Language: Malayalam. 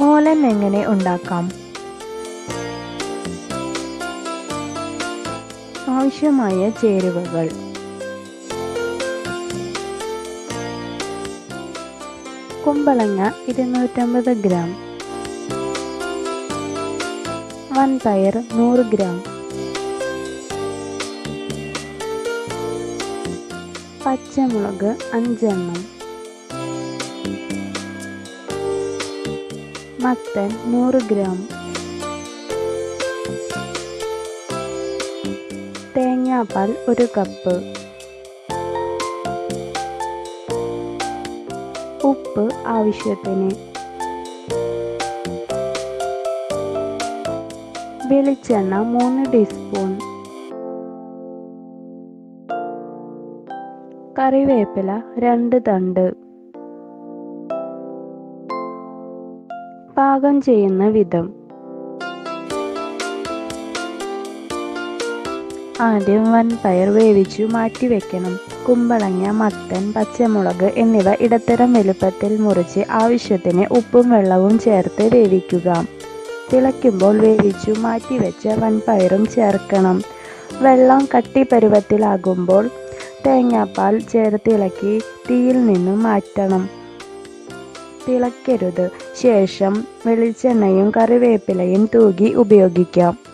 ഓലൻ എങ്ങനെ ഉണ്ടാക്കാം? ആവശ്യമായ ചേരുവകൾ. കുമ്പളങ്ങ ഇരുന്നൂറ്റമ്പത് ഗ്രാം. വൻപയർ നൂറ് ഗ്രാം. പച്ചമുളക് അഞ്ചെണ്ണം. മത്തൻ നൂറ് ഗ്രാം. തേങ്ങാപ്പാൽ ഒരു കപ്പ്. ഉപ്പ് ആവശ്യത്തിന്. വെളിച്ചെണ്ണ മൂന്ന് ടീസ്പൂൺ. കറിവേപ്പില രണ്ട് തണ്ട്. പാകം ചെയ്യുന്ന വിധം. ആദ്യം വൻപയർ വേവിച്ചു മാറ്റി വെക്കണം. കുമ്പളങ്ങ മത്തൻ പച്ചമുളക് എന്നിവ ഇടത്തരം വലുപ്പത്തിൽ മുറിച്ച് ആവശ്യത്തിന് ഉപ്പും വെള്ളവും ചേർത്ത് വേവിക്കുക. തിളയ്ക്കുമ്പോൾ വേവിച്ചു മാറ്റി വെച്ച വൻപയറും ചേർക്കണം. വെള്ളം കട്ടി പരുവത്തിലാകുമ്പോൾ തേങ്ങാപ്പാൽ ചേർത്തിളക്കി തീയിൽ നിന്നും മാറ്റണം. തിളയ്ക്കരുത് ശേഷം വെളിച്ചെണ്ണയും കറിവേപ്പിലയും തൂകി ഉപയോഗിക്കാം.